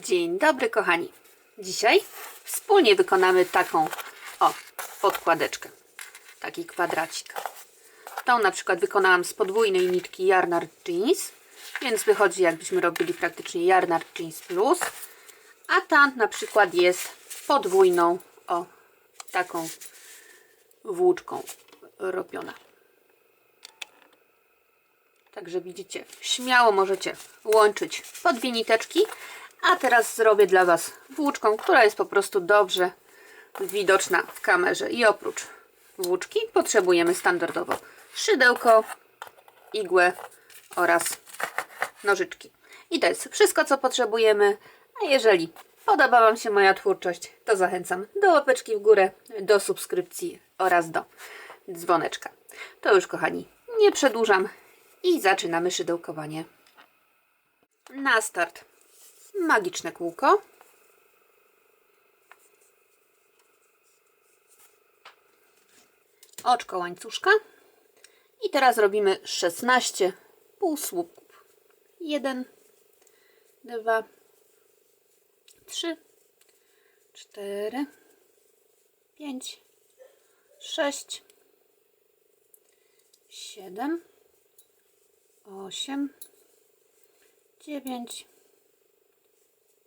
Dzień dobry, kochani. Dzisiaj wspólnie wykonamy taką o podkładeczkę. Taki kwadracik. Tą na przykład wykonałam z podwójnej nitki Yarnard Jeans, więc wychodzi jakbyśmy robili praktycznie Yarnard Jeans Plus. A ta na przykład jest podwójną o taką włóczką robiona. Także widzicie, śmiało możecie łączyć po dwie niteczki. A teraz zrobię dla Was włóczką, która jest po prostu dobrze widoczna w kamerze. I oprócz włóczki potrzebujemy standardowo szydełko, igłę oraz nożyczki. I to jest wszystko, co potrzebujemy. A jeżeli podoba Wam się moja twórczość, to zachęcam do łapeczki w górę, do subskrypcji oraz do dzwoneczka. To już, kochani, nie przedłużam i zaczynamy szydełkowanie. Na start magiczne kółko. Oczko łańcuszka. I teraz robimy 16 półsłupków. 1, 2, 3, 4, 5, 6, 7, 8, 9,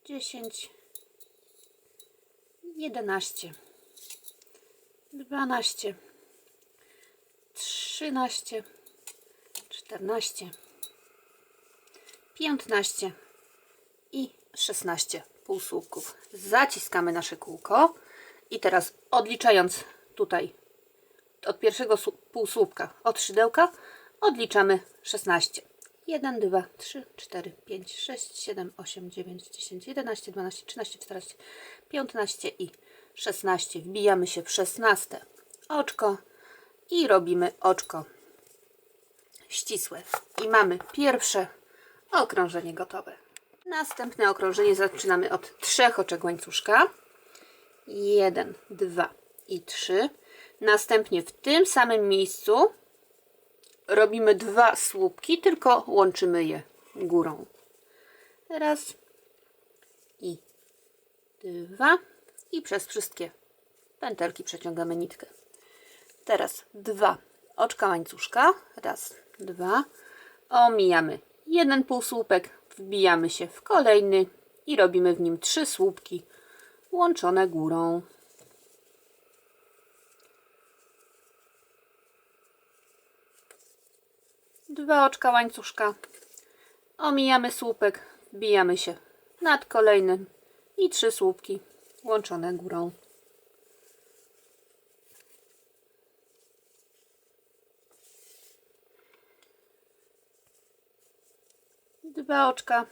10, 11, 12, 13, 14, 15 i 16 półsłupków. Zaciskamy nasze kółko i teraz odliczając tutaj od pierwszego słu- półsłupka od szydełka odliczamy 16. 1, 2, 3, 4, 5, 6, 7, 8, 9, 10, 11, 12, 13, 14, 15 i 16. Wbijamy się w 16 oczko i robimy oczko ścisłe. I mamy pierwsze okrążenie gotowe. Następne okrążenie zaczynamy od trzech oczek łańcuszka. 1, 2 i 3. Następnie w tym samym miejscu robimy dwa słupki, tylko łączymy je górą. Raz i dwa i przez wszystkie pętelki przeciągamy nitkę. Teraz dwa oczka łańcuszka. Raz, dwa. Omijamy jeden półsłupek, wbijamy się w kolejny i robimy w nim trzy słupki łączone górą. Dwa oczka łańcuszka. Omijamy słupek, wbijamy się nad kolejnym i trzy słupki łączone górą. Dwa oczka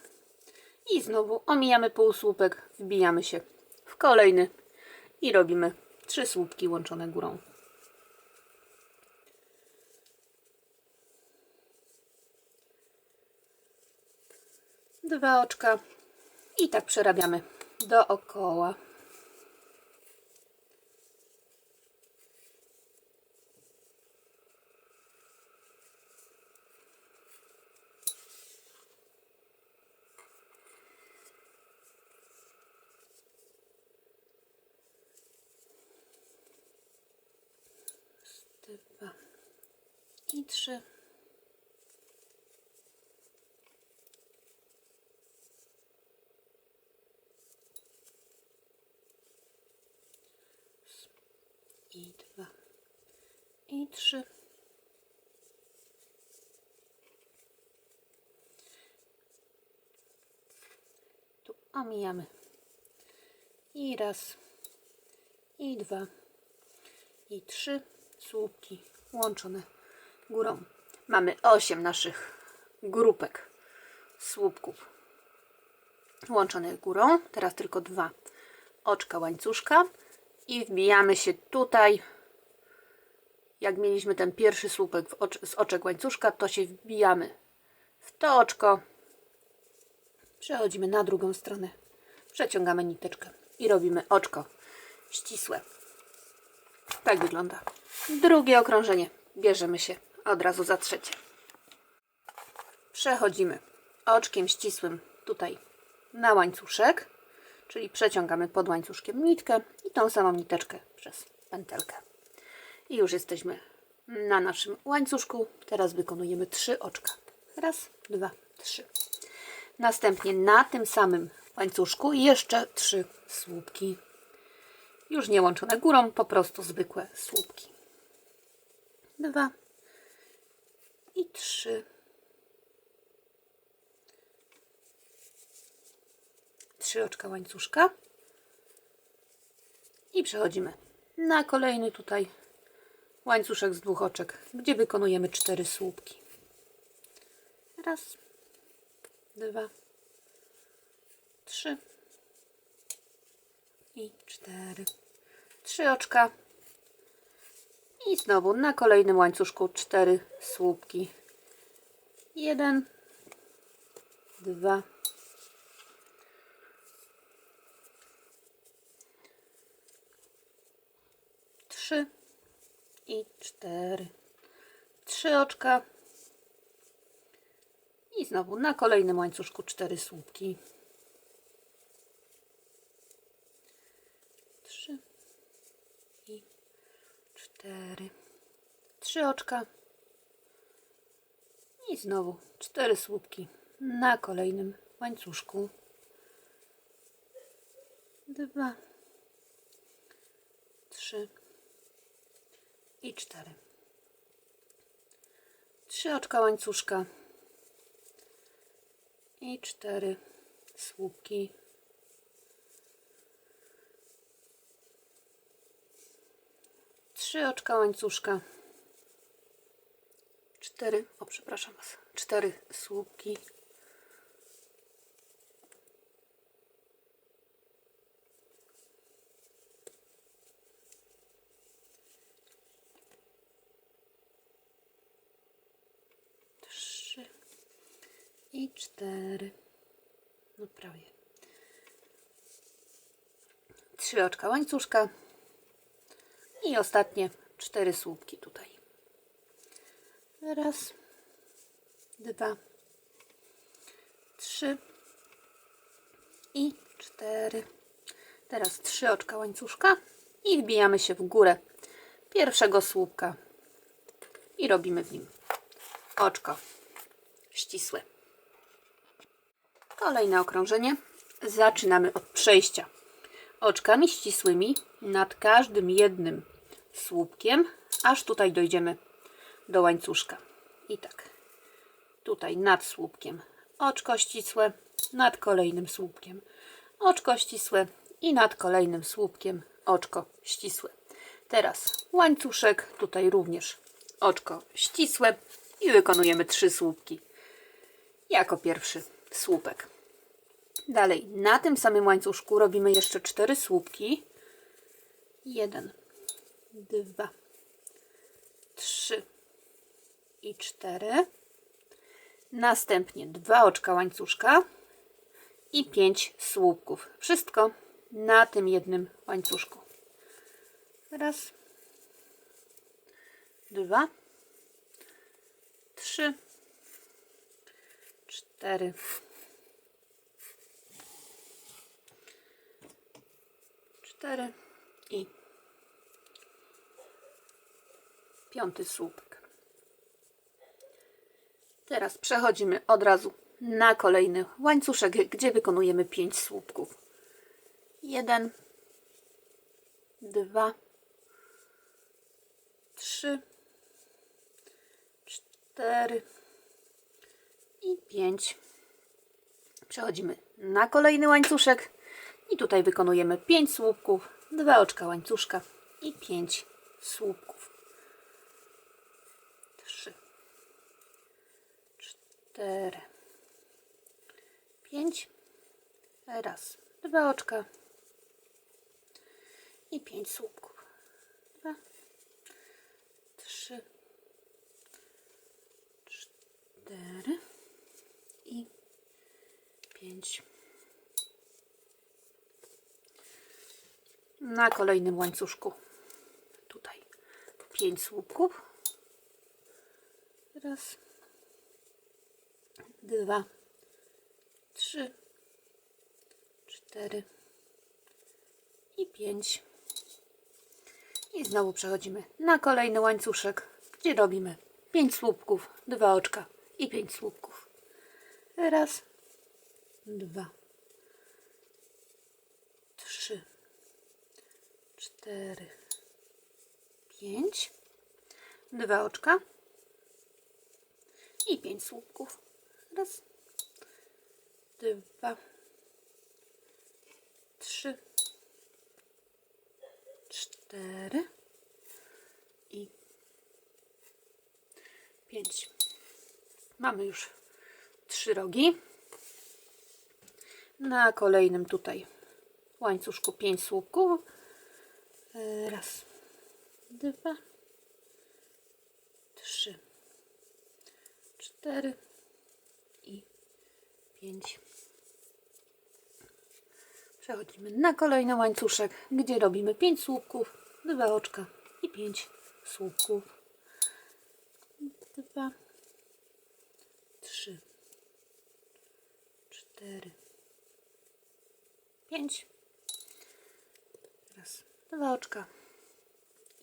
i znowu omijamy półsłupek, wbijamy się w kolejny i robimy trzy słupki łączone górą. Dwa oczka i tak przerabiamy dookoła. Dwa i trzy. I dwa i trzy. Tu omijamy. I raz, i dwa, i trzy słupki łączone górą. Mamy osiem naszych grupek słupków łączonych górą. Teraz tylko dwa oczka łańcuszka i wbijamy się tutaj. Jak mieliśmy ten pierwszy słupek ocz z oczek łańcuszka, to się wbijamy w to oczko. Przechodzimy na drugą stronę. Przeciągamy niteczkę i robimy oczko ścisłe. Tak wygląda. Drugie okrążenie. Bierzemy się od razu za trzecie. Przechodzimy oczkiem ścisłym tutaj na łańcuszek, czyli przeciągamy pod łańcuszkiem nitkę tą samą niteczkę przez pętelkę. I już jesteśmy na naszym łańcuszku. Teraz wykonujemy trzy oczka. Raz, dwa, trzy. Następnie na tym samym łańcuszku jeszcze trzy słupki. Już nie łączone górą, po prostu zwykłe słupki. Dwa i trzy. Trzy oczka łańcuszka. I przechodzimy na kolejny tutaj łańcuszek z dwóch oczek, gdzie wykonujemy cztery słupki. Raz, dwa, trzy i cztery. Trzy oczka. I znowu na kolejnym łańcuszku cztery słupki. Jeden, dwa, trzy i cztery. Trzy oczka. I znowu na kolejnym łańcuszku cztery słupki. Trzy i cztery. Trzy oczka. I znowu cztery słupki na kolejnym łańcuszku. Dwa, trzy i cztery. Trzy oczka łańcuszka i cztery słupki. Trzy oczka łańcuszka. Cztery, o przepraszam was, cztery słupki. Trzy i cztery. No prawie. Trzy oczka łańcuszka. I ostatnie cztery słupki tutaj. Raz, dwa, trzy i cztery. Teraz trzy oczka łańcuszka i wbijamy się w górę pierwszego słupka i robimy w nim oczko ścisłe. Kolejne okrążenie. Zaczynamy od przejścia oczkami ścisłymi nad każdym jednym słupkiem, aż tutaj dojdziemy do łańcuszka. I tak, tutaj nad słupkiem oczko ścisłe, nad kolejnym słupkiem oczko ścisłe i nad kolejnym słupkiem oczko ścisłe. Teraz łańcuszek, tutaj również oczko ścisłe i wykonujemy trzy słupki jako pierwszy słupek. Dalej, na tym samym łańcuszku robimy jeszcze cztery słupki. Jeden, dwa, trzy i cztery. Następnie dwa oczka łańcuszka i pięć słupków. Wszystko na tym jednym łańcuszku. Raz, dwa, trzy, cztery, cztery i piąty słupek. Teraz przechodzimy od razu na kolejny łańcuszek, gdzie wykonujemy pięć słupków. Jeden, dwa, trzy, cztery i pięć. Przechodzimy na kolejny łańcuszek i tutaj wykonujemy 5 słupków, 2 oczka łańcuszka i 5 słupków. 3, 4, 5, raz, dwa oczka i 5 słupków. 2, 3, 4 i 5 na kolejnym łańcuszku. Tutaj. 5 słupków. Raz. Dwa. Trzy. Cztery. I pięć. I znowu przechodzimy na kolejny łańcuszek, gdzie robimy pięć słupków, dwa oczka i pięć słupków. Raz, dwa, trzy, cztery, pięć, dwa oczka. I pięć słupków. Raz, dwa, trzy, cztery. I pięć. Mamy już trzy rogi. Na kolejnym tutaj łańcuszku pięć słupków. E, Raz, dwa, trzy, cztery i pięć. Przechodzimy na kolejny łańcuszek, gdzie robimy 5 słupków, dwa oczka i 5 słupków. Dwa, trzy, cztery, pięć. Raz, dwa oczka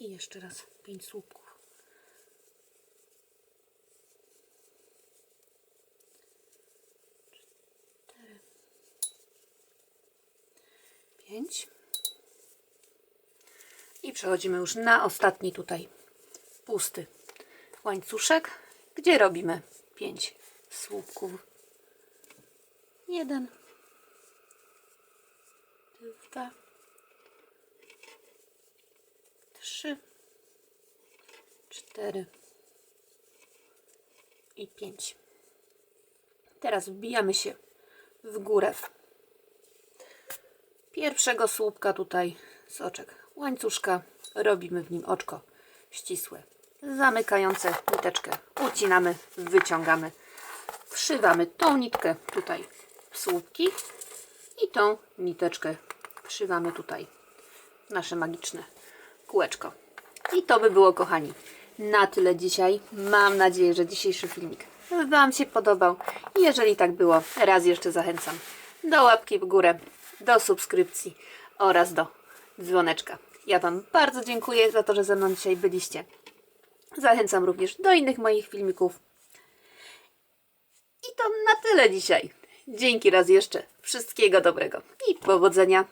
i jeszcze raz 5 słupków. pięć. I przechodzimy już na ostatni tutaj pusty łańcuszek, gdzie robimy pięć słupków. Jeden, dwa, trzy, cztery. I pięć. Teraz wbijamy się w górę. Pierwszego słupka tutaj z oczek łańcuszka. Robimy w nim oczko ścisłe. Zamykające niteczkę ucinamy, wyciągamy. Wszywamy tą nitkę tutaj w słupki i tą niteczkę wszywamy tutaj nasze magiczne kółeczko i to by było kochani na tyle dzisiaj mam nadzieję, że dzisiejszy filmik Wam się podobał jeżeli tak było, raz jeszcze zachęcam do łapki w górę do subskrypcji oraz do dzwoneczka. Ja Wam bardzo dziękuję za to, że ze mną dzisiaj byliście. Zachęcam również do innych moich filmików. I to na tyle dzisiaj. Dzięki raz jeszcze. Wszystkiego dobrego i powodzenia.